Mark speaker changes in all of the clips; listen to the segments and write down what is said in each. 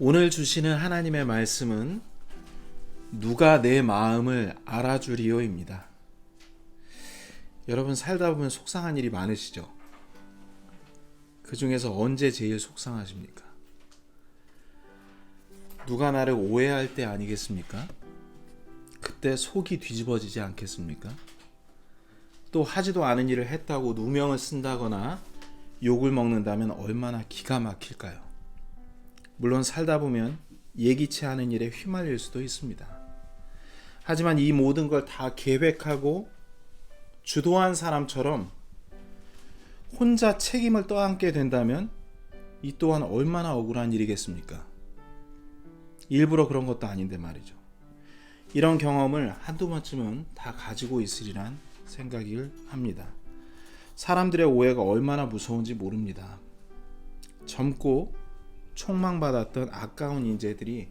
Speaker 1: 오늘 주시는 하나님의 말씀은 누가 내 마음을 알아주리요입니다. 여러분 살다 보면 속상한 일이 많으시죠? 그 중에서 언제 제일 속상하십니까? 누가 나를 오해할 때 아니겠습니까? 그때 속이 뒤집어지지 않겠습니까? 또 하지도 않은 일을 했다고 누명을 쓴다거나 욕을 먹는다면 얼마나 기가 막힐까요? 물론 살다 보면 예기치 않은 일에 휘말릴 수도 있습니다. 하지만 이 모든 걸 다 계획하고 주도한 사람처럼 혼자 책임을 떠안게 된다면 이 또한 얼마나 억울한 일이겠습니까? 일부러 그런 것도 아닌데 말이죠. 이런 경험을 한두 번쯤은 다 가지고 있으리란 생각을 합니다. 사람들의 오해가 얼마나 무서운지 모릅니다. 젊고 총망받았던 아까운 인재들이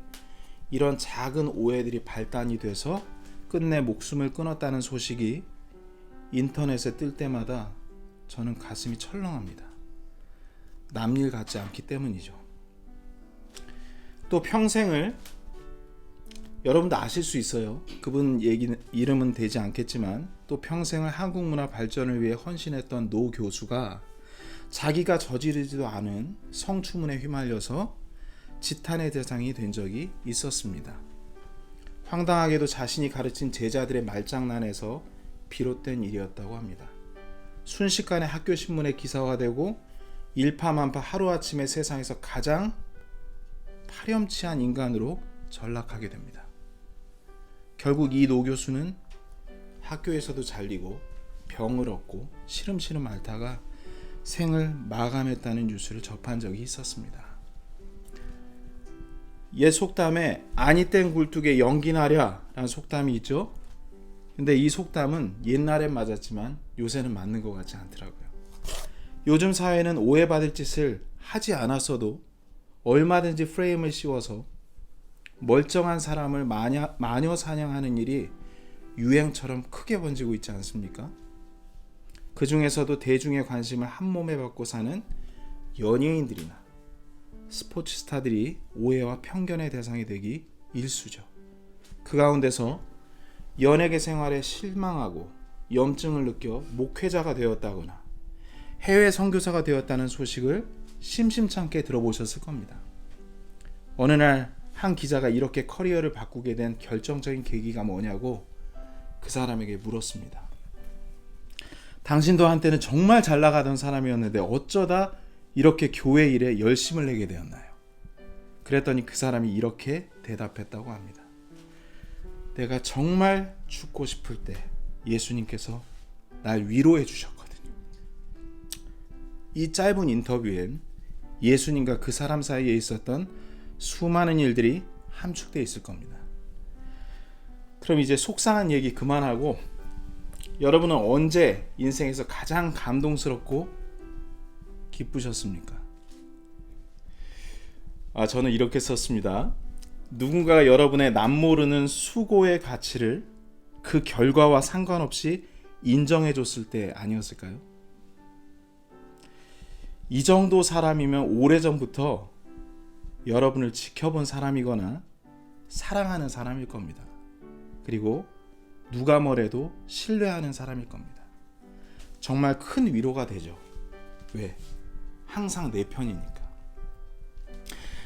Speaker 1: 이런 작은 오해들이 발단이 돼서 끝내 목숨을 끊었다는 소식이 인터넷에 뜰 때마다 저는 가슴이 철렁합니다. 남일 같지 않기 때문이죠. 또 평생을 여러분도 아실 수 있어요. 그분 얘기 이름은 되지 않겠지만 또 평생을 한국 문화 발전을 위해 헌신했던 노 교수가 자기가 저지르지도 않은 성추문에 휘말려서 지탄의 대상이 된 적이 있었습니다. 황당하게도 자신이 가르친 제자들의 말장난에서 비롯된 일이었다고 합니다. 순식간에 학교 신문에 기사화 되고 일파만파 하루아침에 세상에서 가장 파렴치한 인간으로 전락하게 됩니다. 결국 이 노 교수는 학교에서도 잘리고 병을 얻고 시름시름 앓다가 생을 마감했다는 뉴스를 접한 적이 있었습니다. 옛 속담에 아니 땐 굴뚝에 연기 나랴 라는 속담이 있죠. 근데 이 속담은 옛날엔 맞았지만 요새는 맞는 것 같지 않더라고요. 요즘 사회는 오해받을 짓을 하지 않았어도 얼마든지 프레임을 씌워서 멀쩡한 사람을 마녀, 마녀 사냥하는 일이 유행처럼 크게 번지고 있지 않습니까? 그 중에서도 대중의 관심을 한 몸에 받고 사는 연예인들이나 스포츠 스타들이 오해와 편견의 대상이 되기 일수죠. 그 가운데서 연예계 생활에 실망하고 염증을 느껴 목회자가 되었다거나 해외 선교사가 되었다는 소식을 심심찮게 들어보셨을 겁니다. 어느 날 한 기자가 이렇게 커리어를 바꾸게 된 결정적인 계기가 뭐냐고 그 사람에게 물었습니다. 당신도 한때는 정말 잘 나가던 사람이었는데 어쩌다 이렇게 교회 일에 열심을 내게 되었나요? 그랬더니 그 사람이 이렇게 대답했다고 합니다. 내가 정말 죽고 싶을 때 예수님께서 날 위로해 주셨거든요. 이 짧은 인터뷰엔 예수님과 그 사람 사이에 있었던 수많은 일들이 함축되어 있을 겁니다. 그럼 이제 속상한 얘기 그만하고 여러분은 언제 인생에서 가장 감동스럽고 기쁘셨습니까? 아, 저는 이렇게 썼습니다. 누군가가 여러분의 남모르는 수고의 가치를 그 결과와 상관없이 인정해 줬을 때 아니었을까요? 이 정도 사람이면 오래전부터 여러분을 지켜본 사람이거나 사랑하는 사람일 겁니다. 그리고 누가 뭐래도 신뢰하는 사람일 겁니다. 정말 큰 위로가 되죠. 왜? 항상 내 편이니까.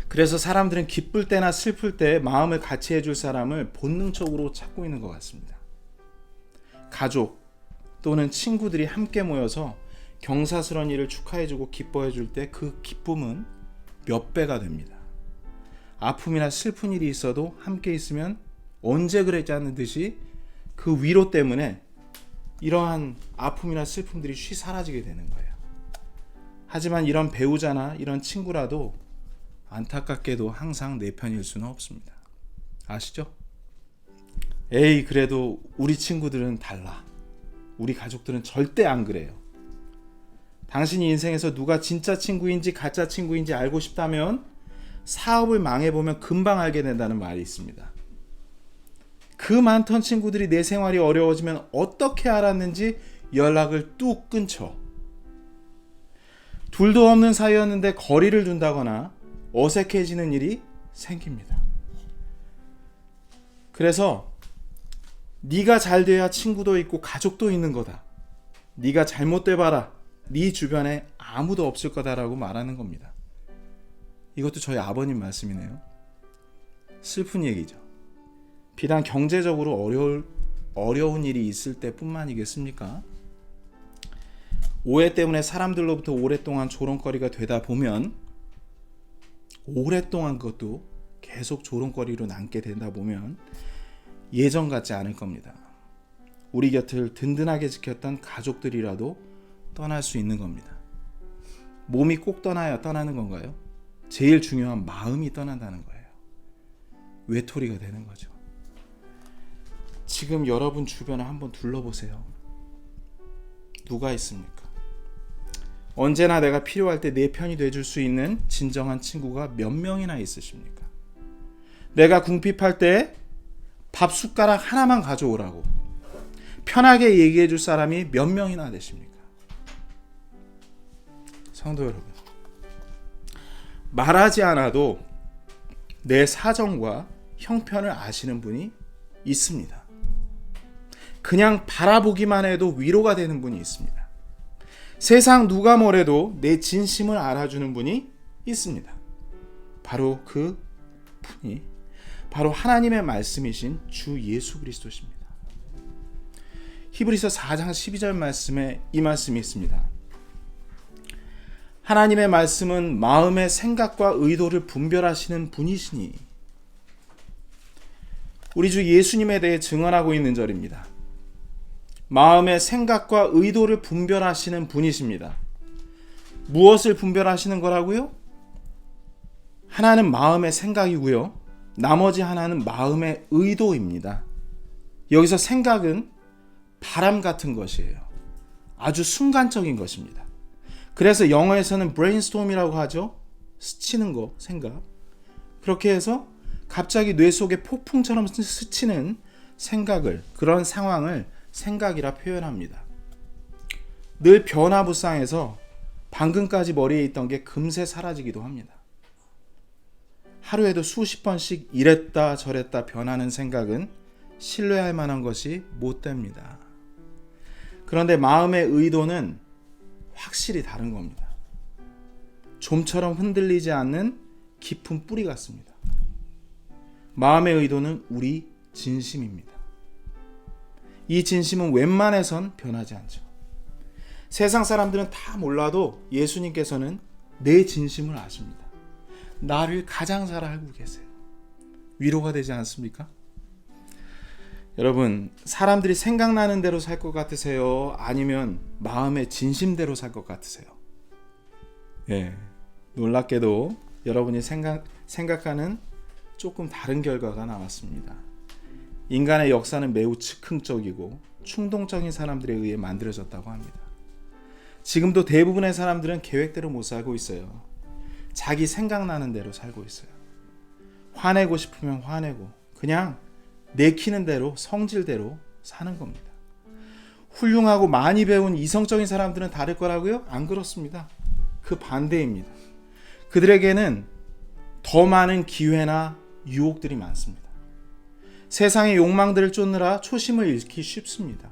Speaker 1: 그래서 사람들은 기쁠 때나 슬플 때 마음을 같이 해줄 사람을 본능적으로 찾고 있는 것 같습니다. 가족 또는 친구들이 함께 모여서 경사스러운 일을 축하해주고 기뻐해줄 때 그 기쁨은 몇 배가 됩니다. 아픔이나 슬픈 일이 있어도 함께 있으면 언제 그랬지 않는 듯이 그 위로 때문에 이러한 아픔이나 슬픔들이 쉬 사라지게 되는 거예요. 하지만 이런 배우자나 이런 친구라도 안타깝게도 항상 내 편일 수는 없습니다. 아시죠? 에이, 그래도 우리 친구들은 달라. 우리 가족들은 절대 안 그래요. 당신이 인생에서 누가 진짜 친구인지 가짜 친구인지 알고 싶다면 사업을 망해보면 금방 알게 된다는 말이 있습니다. 그 많던 친구들이 내 생활이 어려워지면 어떻게 알았는지 연락을 뚝 끊죠. 둘도 없는 사이였는데 거리를 둔다거나 어색해지는 일이 생깁니다. 그래서 네가 잘 돼야 친구도 있고 가족도 있는 거다. 네가 잘못돼 봐라. 네 주변에 아무도 없을 거다라고 말하는 겁니다. 이것도 저희 아버님 말씀이네요. 슬픈 얘기죠. 비단 경제적으로 어려울 어려운 일이 있을 때뿐만이겠습니까? 오해 때문에 사람들로부터 오랫동안 조롱거리가 되다 보면 오랫동안 그것도 계속 조롱거리로 남게 되다 보면 예전 같지 않을 겁니다. 우리 곁을 든든하게 지켰던 가족들이라도 떠날 수 있는 겁니다. 몸이 꼭 떠나야 떠나는 건가요? 제일 중요한 마음이 떠난다는 거예요. 외톨이가 되는 거죠. 지금 여러분 주변을 한번 둘러보세요. 누가 있습니까? 언제나 내가 필요할 때 내 편이 돼줄 수 있는 진정한 친구가 몇 명이나 있으십니까? 내가 궁핍할 때 밥 숟가락 하나만 가져오라고 편하게 얘기해 줄 사람이 몇 명이나 되십니까? 성도 여러분, 말하지 않아도 내 사정과 형편을 아시는 분이 있습니다. 그냥 바라보기만 해도 위로가 되는 분이 있습니다. 세상 누가 뭐래도 내 진심을 알아주는 분이 있습니다. 바로 그 분이 바로 하나님의 말씀이신 주 예수 그리스도십니다. 히브리서 4장 12절 말씀에 이 말씀이 있습니다. 하나님의 말씀은 마음의 생각과 의도를 분별하시는 분이시니 우리 주 예수님에 대해 증언하고 있는 절입니다. 마음의 생각과 의도를 분별하시는 분이십니다. 무엇을 분별하시는 거라고요? 하나는 마음의 생각이고요. 나머지 하나는 마음의 의도입니다. 여기서 생각은 바람 같은 것이에요. 아주 순간적인 것입니다. 그래서 영어에서는 brainstorm이라고 하죠. 스치는 거, 생각. 그렇게 해서 갑자기 뇌 속에 폭풍처럼 스치는 생각을, 그런 상황을 생각이라 표현합니다. 늘 변화무쌍해서 방금까지 머리에 있던 게 금세 사라지기도 합니다. 하루에도 수십 번씩 이랬다 저랬다 변하는 생각은 신뢰할 만한 것이 못 됩니다. 그런데 마음의 의도는 확실히 다른 겁니다. 좀처럼 흔들리지 않는 깊은 뿌리 같습니다. 마음의 의도는 우리 진심입니다. 이 진심은 웬만해선 변하지 않죠. 세상 사람들은 다 몰라도 예수님께서는 내 진심을 아십니다. 나를 가장 잘 알고 계세요. 위로가 되지 않습니까? 여러분, 사람들이 생각나는 대로 살 것 같으세요? 아니면 마음의 진심대로 살 것 같으세요? 예. 놀랍게도 여러분이 생각, 생각하는 조금 다른 결과가 나왔습니다. 인간의 역사는 매우 즉흥적이고 충동적인 사람들에 의해 만들어졌다고 합니다. 지금도 대부분의 사람들은 계획대로 못 살고 있어요. 자기 생각나는 대로 살고 있어요. 화내고 싶으면 화내고 그냥 내키는 대로 성질대로 사는 겁니다. 훌륭하고 많이 배운 이성적인 사람들은 다를 거라고요? 안 그렇습니다. 그 반대입니다. 그들에게는 더 많은 기회나 유혹들이 많습니다. 세상의 욕망들을 쫓느라 초심을 잃기 쉽습니다.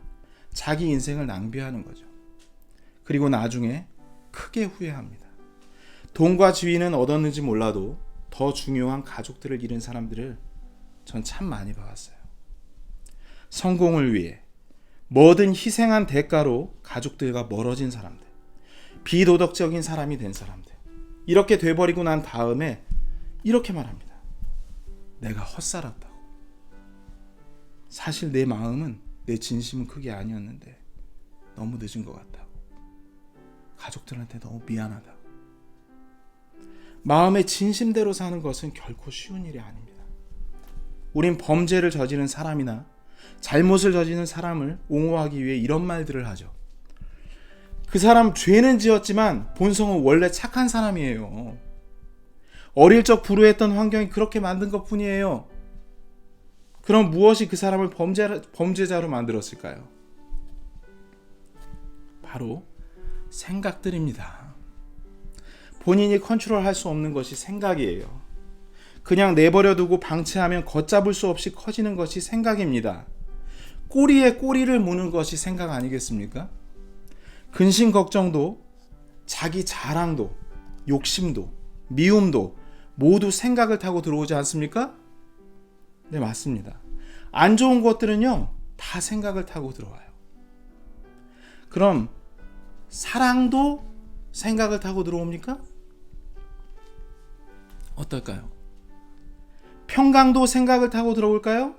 Speaker 1: 자기 인생을 낭비하는 거죠. 그리고 나중에 크게 후회합니다. 돈과 지위는 얻었는지 몰라도 더 중요한 가족들을 잃은 사람들을 전 참 많이 봐왔어요. 성공을 위해 뭐든 희생한 대가로 가족들과 멀어진 사람들, 비도덕적인 사람이 된 사람들, 이렇게 돼버리고 난 다음에 이렇게 말합니다. 내가 헛살았다고. 사실 내 마음은 내 진심은 그게 아니었는데 너무 늦은 것 같다고. 가족들한테 너무 미안하다고. 마음의 진심대로 사는 것은 결코 쉬운 일이 아닙니다. 우린 범죄를 저지른 사람이나 잘못을 저지른 사람을 옹호하기 위해 이런 말들을 하죠. 그 사람 죄는 지었지만 본성은 원래 착한 사람이에요. 어릴 적 불우했던 환경이 그렇게 만든 것 뿐이에요. 그럼 무엇이 그 사람을 범죄, 범죄자로 만들었을까요? 바로 생각들입니다. 본인이 컨트롤할 수 없는 것이 생각이에요. 그냥 내버려 두고 방치하면 걷잡을 수 없이 커지는 것이 생각입니다. 꼬리에 꼬리를 무는 것이 생각 아니겠습니까? 근심 걱정도 자기 자랑도 욕심도 미움도 모두 생각을 타고 들어오지 않습니까? 네, 맞습니다. 안 좋은 것들은요, 다 생각을 타고 들어와요. 그럼 사랑도 생각을 타고 들어옵니까? 어떨까요? 평강도 생각을 타고 들어올까요?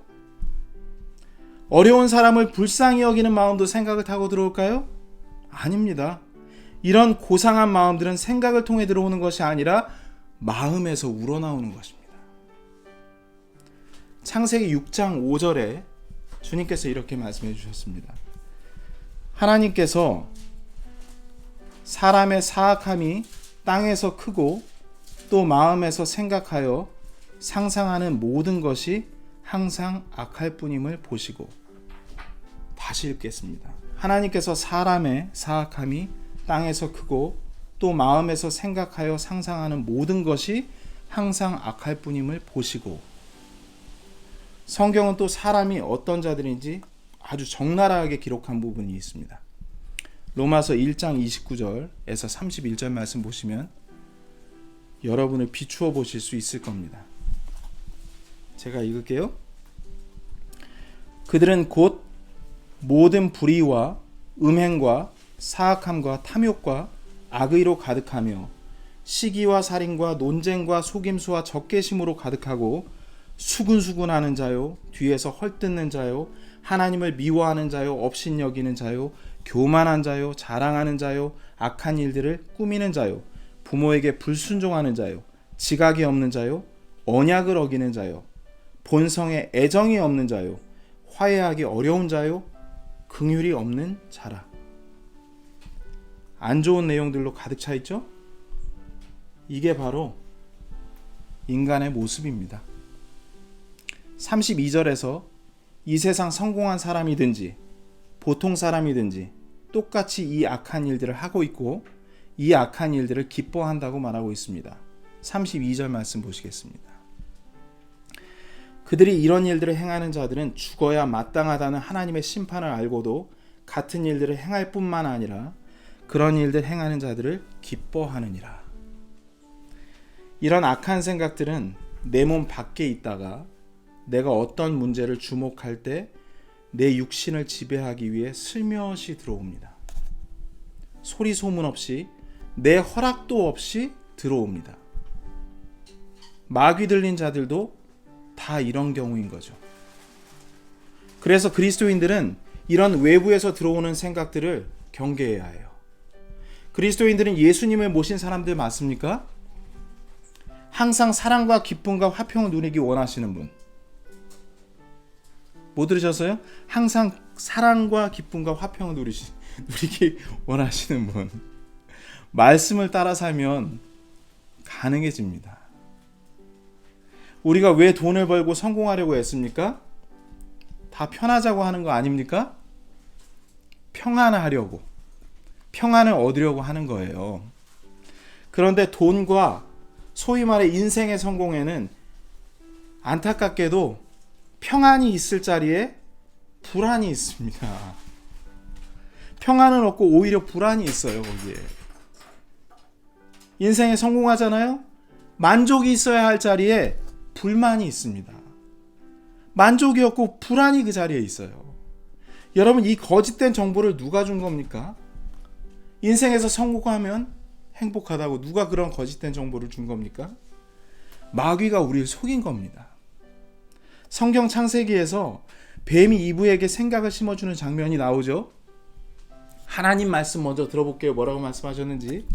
Speaker 1: 어려운 사람을 불쌍히 여기는 마음도 생각을 타고 들어올까요? 아닙니다. 이런 고상한 마음들은 생각을 통해 들어오는 것이 아니라 마음에서 우러나오는 것입니다. 창세기 6장 5절에 주님께서 이렇게 말씀해 주셨습니다. 하나님께서 사람의 사악함이 땅에서 크고 또 마음에서 생각하여 상상하는 모든 것이 항상 악할 뿐임을 보시고 다시 읽겠습니다. 하나님께서 사람의 사악함이 땅에서 크고 또 마음에서 생각하여 상상하는 모든 것이 항상 악할 뿐임을 보시고 성경은 또 사람이 어떤 자들인지 아주 적나라하게 기록한 부분이 있습니다. 로마서 1장 29절에서 31절 말씀 보시면 여러분을 비추어 보실 수 있을 겁니다. 제가 읽을게요. 그들은 곧 모든 불의와 음행과 사악함과 탐욕과 악의로 가득하며 시기와 살인과 논쟁과 속임수와 적개심으로 가득하고 수군수군하는 자요 뒤에서 헐뜯는 자요 하나님을 미워하는 자요 업신 여기는 자요 교만한 자요 자랑하는 자요 악한 일들을 꾸미는 자요 부모에게 불순종하는 자요 지각이 없는 자요 언약을 어기는 자요 본성에 애정이 없는 자요 화해하기 어려운 자요 긍휼이 없는 자라 안 좋은 내용들로 가득 차 있죠? 이게 바로 인간의 모습입니다. 32절에서 이 세상 성공한 사람이든지 보통 사람이든지 똑같이 이 악한 일들을 하고 있고 이 악한 일들을 기뻐한다고 말하고 있습니다. 32절 말씀 보시겠습니다. 그들이 이런 일들을 행하는 자들은 죽어야 마땅하다는 하나님의 심판을 알고도 같은 일들을 행할 뿐만 아니라 그런 일들 행하는 자들을 기뻐하느니라. 이런 악한 생각들은 내 몸 밖에 있다가 내가 어떤 문제를 주목할 때 내 육신을 지배하기 위해 슬며시 들어옵니다. 소리 소문 없이 내 허락도 없이 들어옵니다. 마귀 들린 자들도 다 이런 경우인 거죠. 그래서 그리스도인들은 이런 외부에서 들어오는 생각들을 경계해야 해요. 그리스도인들은 예수님을 모신 사람들 맞습니까? 항상 사랑과 기쁨과 화평을 누리기 원하시는 분. 못 들으셨어요? 항상 사랑과 기쁨과 화평을 누리시, 누리기 원하시는 분. 말씀을 따라 살면 가능해집니다. 우리가 왜 돈을 벌고 성공하려고 했습니까? 다 편하자고 하는 거 아닙니까? 평안하려고. 평안을 얻으려고 하는 거예요. 그런데 돈과 소위 말해 인생의 성공에는 안타깝게도 평안이 있을 자리에 불안이 있습니다. 평안은 없고 오히려 불안이 있어요, 거기에. 인생에 성공하잖아요? 만족이 있어야 할 자리에 불만이 있습니다. 만족이 없고 불안이 그 자리에 있어요. 여러분, 이 거짓된 정보를 누가 준 겁니까? 인생에서 성공하면 행복하다고 누가 그런 거짓된 정보를 준 겁니까? 마귀가 우리를 속인 겁니다. 성경 창세기에서 뱀이 이브에게 생각을 심어주는 장면이 나오죠. 하나님 말씀 먼저 들어볼게요. 뭐라고 말씀하셨는지.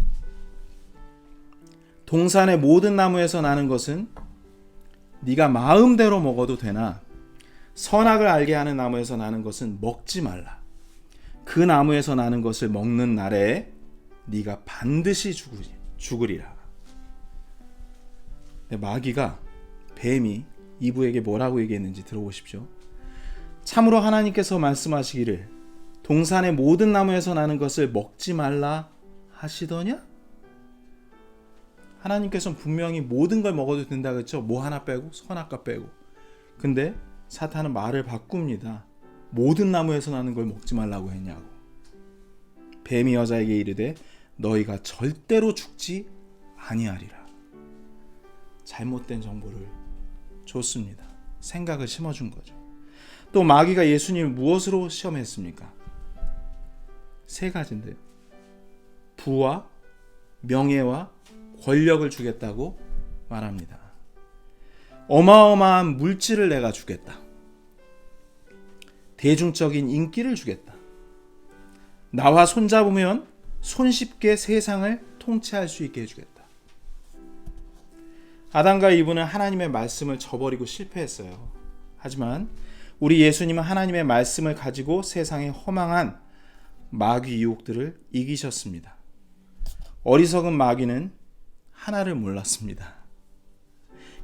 Speaker 1: 동산의 모든 나무에서 나는 것은 네가 마음대로 먹어도 되나 선악을 알게 하는 나무에서 나는 것은 먹지 말라. 그 나무에서 나는 것을 먹는 날에 네가 반드시 죽으리, 죽으리라. 마귀가 뱀이 이브에게 뭐라고 얘기했는지 들어보십시오. 참으로 하나님께서 말씀하시기를 동산의 모든 나무에서 나는 것을 먹지 말라 하시더냐? 하나님께서는 분명히 모든 걸 먹어도 된다 그랬죠. 뭐 하나 빼고 선악과 빼고. 근데 사탄은 말을 바꿉니다. 모든 나무에서 나는 걸 먹지 말라고 했냐고. 뱀이 여자에게 이르되 너희가 절대로 죽지 아니하리라. 잘못된 정보를 줬습니다. 생각을 심어준 거죠. 또 마귀가 예수님을 무엇으로 시험했습니까? 세 가지인데요. 부와 명예와 권력을 주겠다고 말합니다. 어마어마한 물질을 내가 주겠다. 대중적인 인기를 주겠다. 나와 손잡으면 손쉽게 세상을 통치할 수 있게 해주겠다. 아담과 이브는 하나님의 말씀을 저버리고 실패했어요. 하지만 우리 예수님은 하나님의 말씀을 가지고 세상의 허망한 마귀 유혹들을 이기셨습니다. 어리석은 마귀는 하나를 몰랐습니다.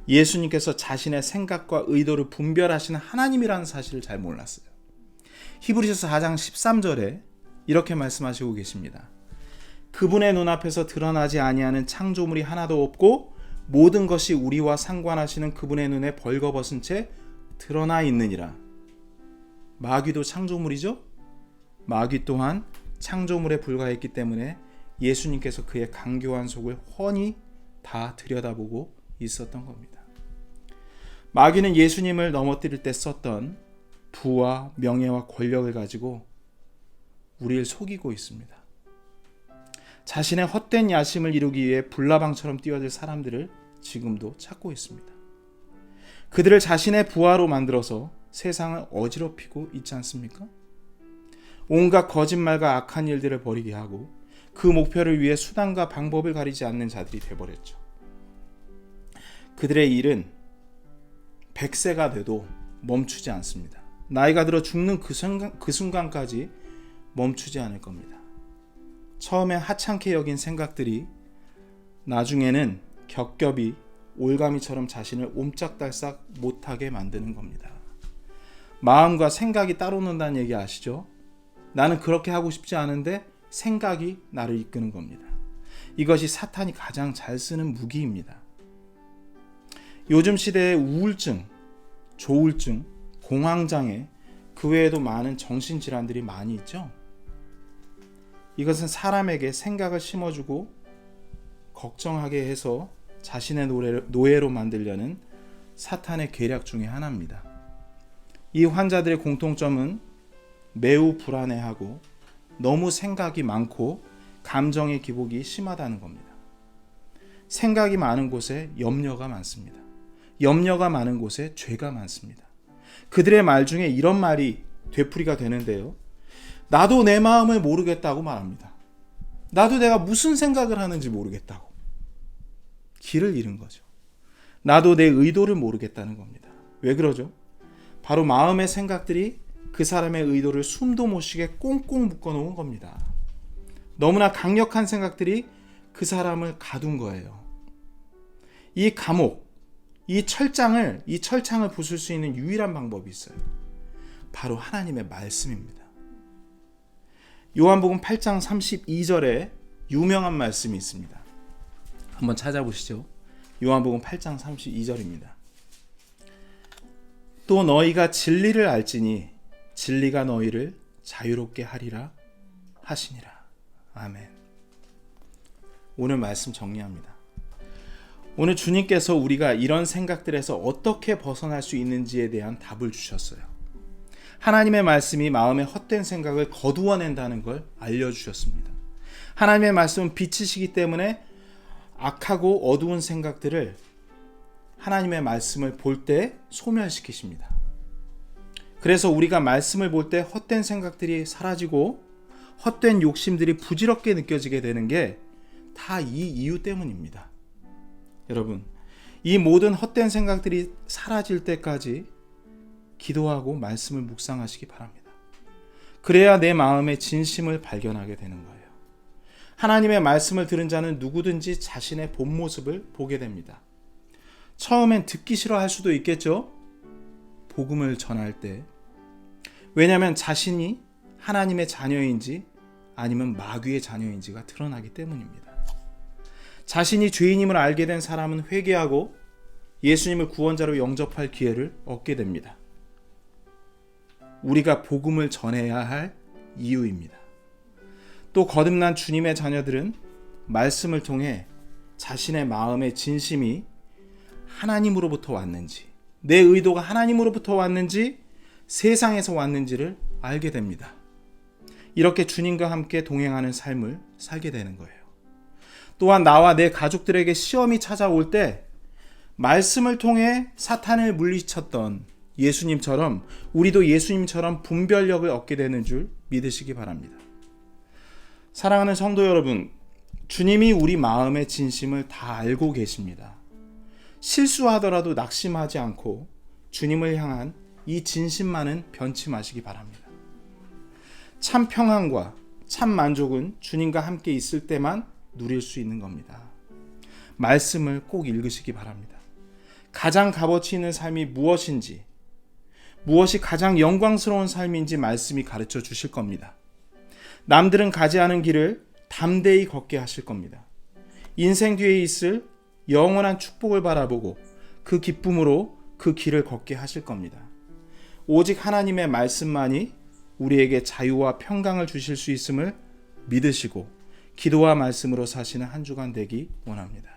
Speaker 1: 예수님께서 자신의 생각과 의도를 분별하시는 하나님이라는 사실을 잘 몰랐어요. 히브리서 4장 13절에 이렇게 말씀하시고 계십니다. 그분의 눈앞에서 드러나지 아니하는 창조물이 하나도 없고 모든 것이 우리와 상관하시는 그분의 눈에 벌거벗은 채 드러나 있느니라. 마귀도 창조물이죠? 마귀 또한 창조물에 불과했기 때문에 예수님께서 그의 강교한 속을 훤히 다 들여다보고 있었던 겁니다. 마귀는 예수님을 넘어뜨릴 때 썼던 부와 명예와 권력을 가지고 우리를 속이고 있습니다. 자신의 헛된 야심을 이루기 위해 불나방처럼 뛰어들 사람들을 지금도 찾고 있습니다. 그들을 자신의 부하로 만들어서 세상을 어지럽히고 있지 않습니까? 온갖 거짓말과 악한 일들을 벌이게 하고 그 목표를 위해 수단과 방법을 가리지 않는 자들이 되버렸죠. 그들의 일은 100세가 돼도 멈추지 않습니다. 나이가 들어 죽는 그, 순간, 그 순간까지 멈추지 않을 겁니다. 처음에 하찮게 여긴 생각들이 나중에는 겹겹이 올가미처럼 자신을 옴짝달싹 못하게 만드는 겁니다. 마음과 생각이 따로 논다는 얘기 아시죠? 나는 그렇게 하고 싶지 않은데 생각이 나를 이끄는 겁니다. 이것이 사탄이 가장 잘 쓰는 무기입니다. 요즘 시대의 우울증, 조울증, 공황장애, 그 외에도 많은 정신질환들이 많이 있죠. 이것은 사람에게 생각을 심어주고 걱정하게 해서 자신의 노예로 만들려는 사탄의 계략 중의 하나입니다. 이 환자들의 공통점은 매우 불안해하고 너무 생각이 많고 감정의 기복이 심하다는 겁니다. 생각이 많은 곳에 염려가 많습니다. 염려가 많은 곳에 죄가 많습니다. 그들의 말 중에 이런 말이 되풀이가 되는데요. 나도 내 마음을 모르겠다고 말합니다. 나도 내가 무슨 생각을 하는지 모르겠다고. 길을 잃은 거죠. 나도 내 의도를 모르겠다는 겁니다. 왜 그러죠? 바로 마음의 생각들이 그 사람의 의도를 숨도 못 쉬게 꽁꽁 묶어 놓은 겁니다. 너무나 강력한 생각들이 그 사람을 가둔 거예요. 이 감옥, 이 철장을, 이 철창을 부술 수 있는 유일한 방법이 있어요. 바로 하나님의 말씀입니다. 요한복음 8장 32절에 유명한 말씀이 있습니다. 한번 찾아보시죠. 요한복음 8장 32절입니다. 또 너희가 진리를 알지니 진리가 너희를 자유롭게 하리라 하시니라. 아멘. 오늘 말씀 정리합니다. 오늘 주님께서 우리가 이런 생각들에서 어떻게 벗어날 수 있는지에 대한 답을 주셨어요. 하나님의 말씀이 마음의 헛된 생각을 거두어낸다는 걸 알려주셨습니다. 하나님의 말씀은 빛이시기 때문에 악하고 어두운 생각들을 하나님의 말씀을 볼 때 소멸시키십니다. 그래서 우리가 말씀을 볼 때 헛된 생각들이 사라지고 헛된 욕심들이 부질없게 느껴지게 되는 게 다 이 이유 때문입니다. 여러분, 이 모든 헛된 생각들이 사라질 때까지 기도하고 말씀을 묵상하시기 바랍니다. 그래야 내 마음의 진심을 발견하게 되는 거예요. 하나님의 말씀을 들은 자는 누구든지 자신의 본 모습을 보게 됩니다. 처음엔 듣기 싫어할 수도 있겠죠? 복음을 전할 때. 왜냐하면 자신이 하나님의 자녀인지 아니면 마귀의 자녀인지가 드러나기 때문입니다. 자신이 죄인임을 알게 된 사람은 회개하고 예수님을 구원자로 영접할 기회를 얻게 됩니다. 우리가 복음을 전해야 할 이유입니다. 또 거듭난 주님의 자녀들은 말씀을 통해 자신의 마음의 진심이 하나님으로부터 왔는지, 내 의도가 하나님으로부터 왔는지, 세상에서 왔는지를 알게 됩니다. 이렇게 주님과 함께 동행하는 삶을 살게 되는 거예요. 또한 나와 내 가족들에게 시험이 찾아올 때 말씀을 통해 사탄을 물리쳤던 예수님처럼 우리도 예수님처럼 분별력을 얻게 되는 줄 믿으시기 바랍니다. 사랑하는 성도 여러분, 주님이 우리 마음의 진심을 다 알고 계십니다. 실수하더라도 낙심하지 않고 주님을 향한 이 진심만은 변치 마시기 바랍니다. 참 평안과 참 만족은 주님과 함께 있을 때만 누릴 수 있는 겁니다. 말씀을 꼭 읽으시기 바랍니다. 가장 값어치 있는 삶이 무엇인지, 무엇이 가장 영광스러운 삶인지 말씀이 가르쳐 주실 겁니다. 남들은 가지 않은 길을 담대히 걷게 하실 겁니다. 인생 뒤에 있을 영원한 축복을 바라보고 그 기쁨으로 그 길을 걷게 하실 겁니다. 오직 하나님의 말씀만이 우리에게 자유와 평강을 주실 수 있음을 믿으시고 기도와 말씀으로 사시는 한 주간 되기 원합니다.